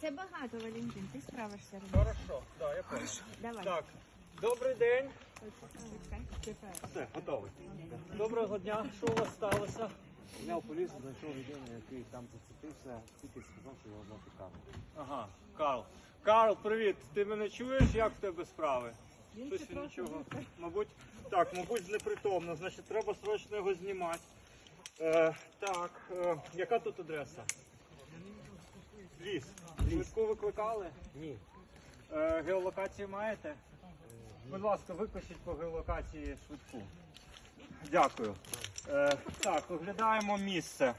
Це багато, Валентин, ти справишся. робити. Хорошо, да, я понял. Давай. Так, добрий день. Все, готовий. Доброго дня. Що у вас сталося? Зняв поліс, знайшов людину, який там зацепився, тільки сказав, що його звати Карл. Ага, Карл. Карл, привіт. Ти мене чуєш? Як в тебе справи? Щось він нічого. Мабуть, так, мабуть, непритомно. Значить, треба срочно його знімати. Е, так, е, яка тут адреса? Ліс. Швидку викликали? Ні. Е, геолокацію маєте? Будь ласка, випишіть по геолокації швидку. Дякую. Е, так, оглядаємо місце.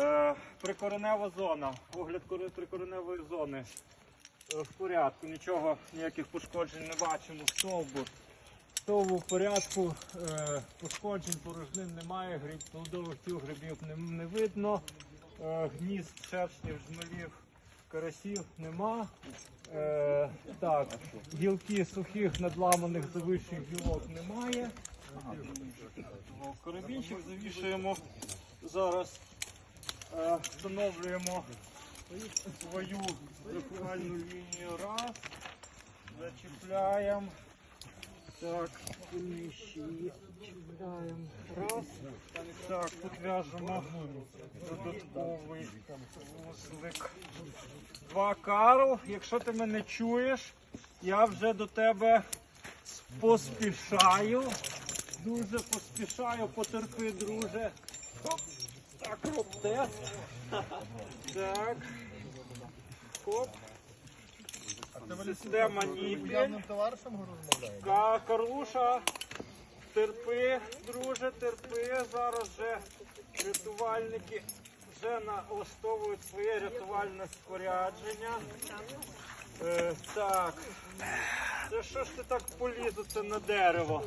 Е, прикоренева зона. Огляд прикореневої зони. Е, в порядку, нічого, ніяких пошкоджень не бачимо. Стовбур. Стовбур в порядку, е, пошкоджень, порожнин немає, гриб, плодових тіл грибів не, не видно. Е, гнізд, шершнів, жмелів, карасів нема. Е, так, гілки сухих надламаних завищих гілок немає. О, Карабінчик завішуємо. Зараз е, встановлюємо свою рахувальну лінію. Раз. Зачіпляємо. Так, ще чіпляємо. Раз. Так, тут в'яжемо додатковий вузлик. Два Карл, якщо ти мене чуєш, я вже до тебе поспішаю. Дуже поспішаю, потерпи, друже. Хоп. Так, роб тест. Так. Хоп. Система. Явним. Ка- Карлуша, терпи, друже, терпи. Зараз вже рятувальники вже налаштовують своє рятувальне спорядження. Е, так. Це що ж ти так поліз оце на дерево?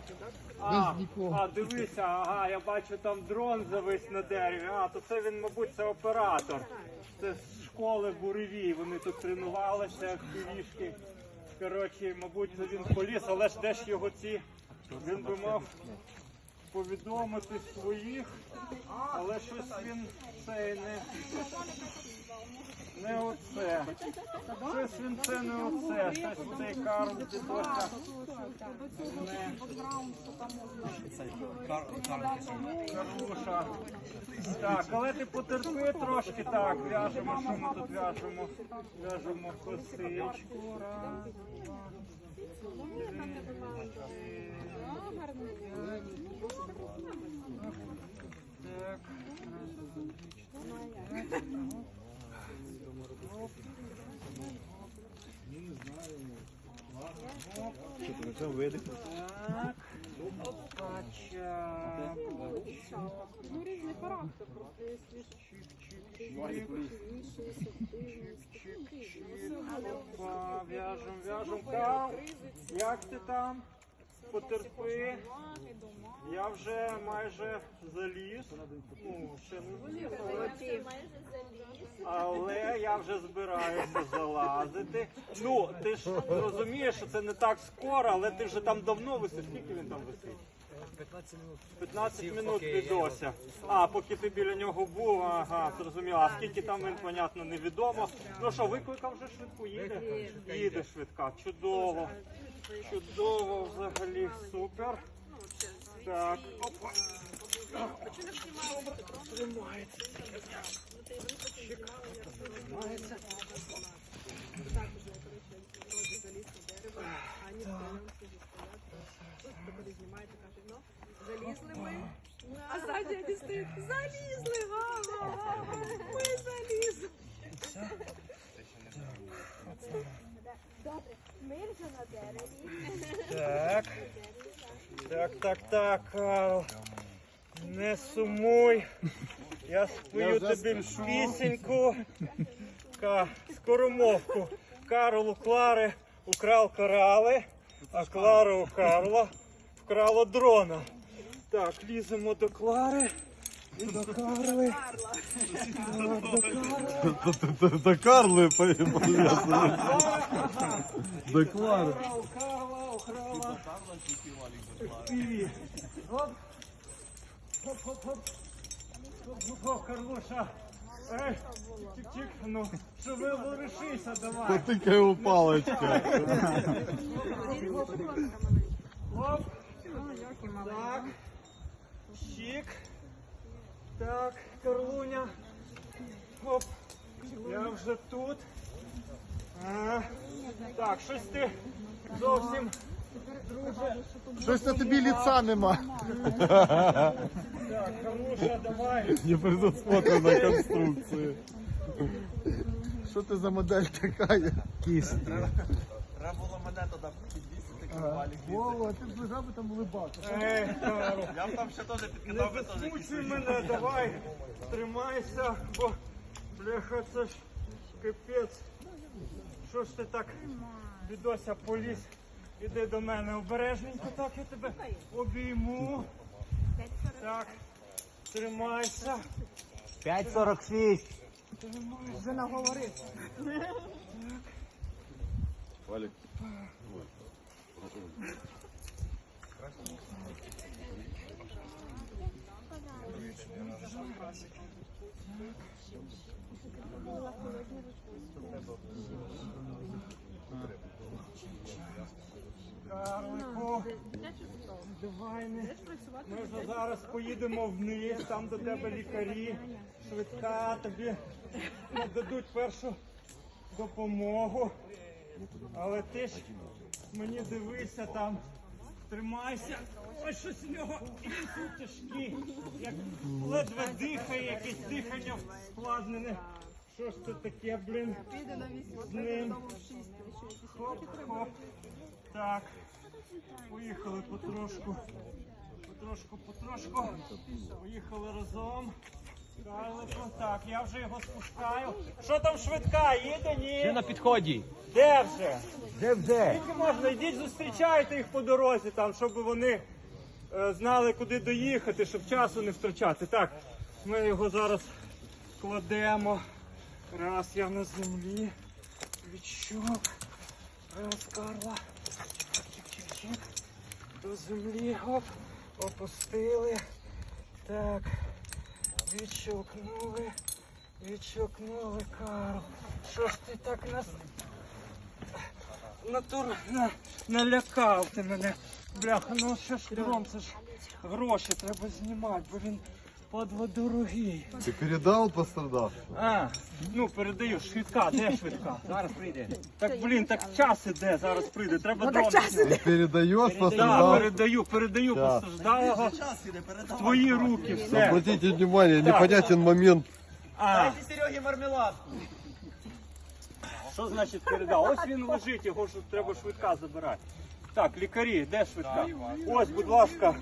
А, а, дивися, ага, я бачу там дрон завис на дереві. А, то це він, мабуть, це оператор. Це з школи буревій. Вони тут тренувалися, півішки. Коротше, мабуть, це він поліз, але ж де ж його ці. Він би мав повідомити своїх, але щось він цей не. Не оце. Це не оце. Щось цей Карл дідося. Не. Карлуша. Так, але ти потерпи трошки так, в'яжемо, що ми тут в'яжемо? В'яжемо косичку. Раз, два, так, так. Опача. Ну, різний характер, просто є Опа, в'яжем, в'яжем. Кал, як ти там? Потерпи. Я вже майже заліз. Ну, ще не заліз, але, вже збираюся залазити. Ну, ти ж розумієш, що це не так скоро, але ти вже там давно висиш. Скільки він там висить? 15 минут відося. А, поки ти біля нього був, ага, зрозуміло. А скільки там він, понятно, невідомо. Ну що, викликав вже швидку, їде? Їде швидка. Чудово. Чудово взагалі, супер. Так, опа. Залізли ми, а ззаді стоять, залізли, залізли. Дереві. Так. Так, так, так. Не сумуй. Я спою тобі пісеньку. Ка, скоромовку. Карл у Клари украл корали, а Клара у Карла вкрала дрона. Так, ліземо до Клари. І до Карли. До Карли. До Карли пояснили. До Клари. Украл Карла, украла. Привіт. Оп. Хоп, хоп, хоп. Хоп, хоп, хоп, Карлуша. Ей, чик-чик, ну, що ви ворушися, давай. Потикай йому паличка. Оп. Так. Щик. Так, Карлуня. Оп. Я вже тут. А, так, щось ти зовсім, друже. Щось на тобі ліца нема. Так, Карлуша, давай. Не предусмотрена конструкція. Що ти за модель така? Кість. Треба було мене туди підвісити, кровалі. Вова, ти б лежав би там улибався. Ей, Я б там ще теж підкидав би теж засмучуй мене, давай. Тримайся, бо бляха, це ж капець. Що ж ти так, бідося, поліз? Іди до мене обережненько, так я тебе обійму. Так, тримайся. 5,46. Вже наговорив. Валік. Карлику, давай не. Ми вже зараз поїдемо вниз, там до тебе лікарі, швидка тобі дадуть першу допомогу. Але ти ж мені дивися там, тримайся. Ось щось у нього інсульт тяжкий, як ледве дихає, якесь дихання складнене. Що ж це таке, блін? З ним. Хоп, хоп. Так. Поїхали потрошку. Потрошку, потрошку. Поїхали разом. Так, я вже його спускаю. Що там швидка? Їде? Ні. на підході. Де вже? Де де? Скільки можна? Йдіть зустрічайте їх по дорозі, там, щоб вони е, знали, куди доїхати, щоб часу не втрачати. Так, ми його зараз кладемо. Раз я на землі. Відчук. Раз, Карла. Чик-чик-чик. До землі. Оп. Опустили. Так. Відчукнули. Відчукнули, Карл. Що ж ти так нас натур на, налякав ти мене. Бляха, ну що ж дром, це ж гроші треба знімати, бо він падла дорогий. Ти передав пострадав? А, ну передаю, швидка, де швидка? Зараз прийде. Так блін, так час іде, зараз прийде. Треба дрон. Ти передаєш Да, пострадав? передаю, передаю Так. постраждалого в твої руки, все. Обратите внимание, непонятен момент. А, Сереги мармеладку. що значить передав? Ось він лежить, його ж треба швидка забирати. Так, лікарі, де швидка? Ось, будь ласка,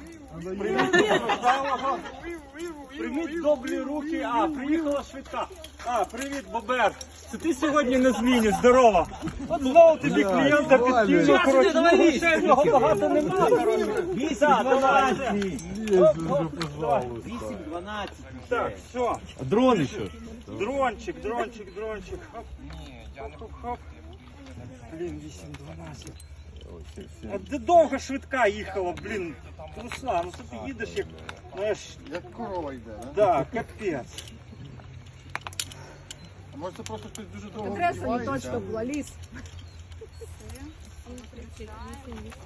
Прийміть добрі руки. А, приїхала швидка. А, привіт, Бобер. Це ти сьогодні на зміні, здорова. От знову тобі клієнта підкинув, коротше, ну, грошей в нього багато немає, коротше. Вісім, дванадцять. Есть уже, пожалуйста. 12. Так, все. Дрон еще. Дрончик, дрончик, дрончик. Хоп. Хоп, хоп, хоп. Блін, 8-12. А де довго швидка їхала, блін. Руслан, ну що ти їдеш як, знаєш, Як корова йде, да? да, капець. А може це просто хтось дуже довго Адреса не точно була, ліс.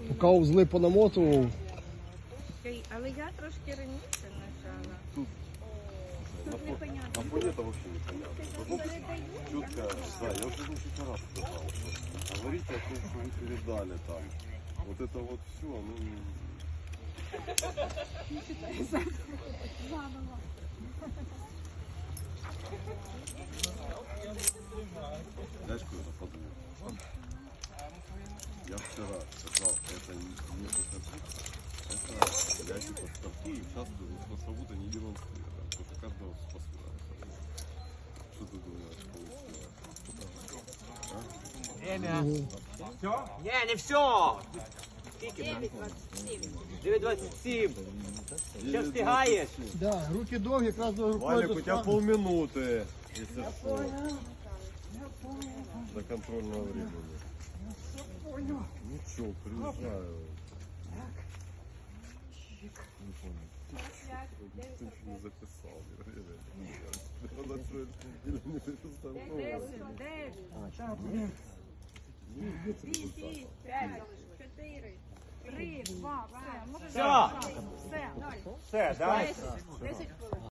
Поки узли понамотував. Але я трошки раніше нажала. Тут непонятно. А понятно вообще непонятно. Вот четко, да, я уже несколько раз сказал. что Говорите о том, что вы передали там. Вот это вот все, ну... Не считайся. Заново. Я вчера сказал, это не поставки. Это ящик поставки, и сейчас на свободу не демонстрирую. Только каждого по-своему. Что ты думаешь, получится? Время. Все? Не, не все! Скільки? 9.27. Ще встигаєш? Да, руки довгі, якраз до Валик, у тебя полминуты, если что. До контрольного времени. Ничего, приезжаю. Не понял. Ты еще не записал. Она что, не перестанцовывала? Шість, п'ять, чотири, три, два, все. Все. все. Все, да? Десять хвилин.